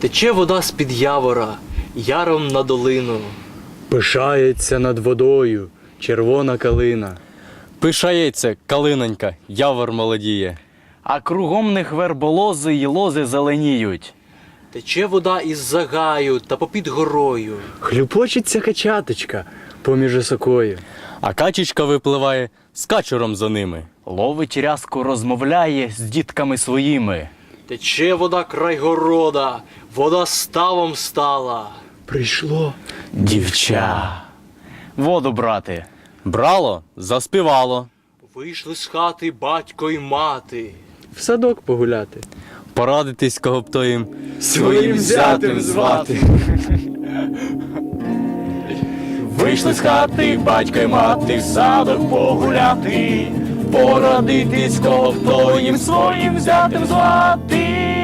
Тече вода з-під явора, яром на долину. Пишається над водою червона калина. Пишається, калинонька, явор молодіє. А кругом них верболози й лози зеленіють. Тече вода із загаю та попід горою. Хлюпочеться качаточка поміж осокою. А качечка випливає з качуром за ними. Ловить рязку, розмовляє з дітками своїми. Тече вода край города, вода ставом стала. Прийшло. Дівча. Воду брати. Брало, заспівало. Вийшли з хати батько й мати. В садок погуляти. Порадитись, кого б то їм Своїм зятем звати. Вийшли з хати, батько й мати, в садок погуляти, порадитись, кого їм своїм взятим звати.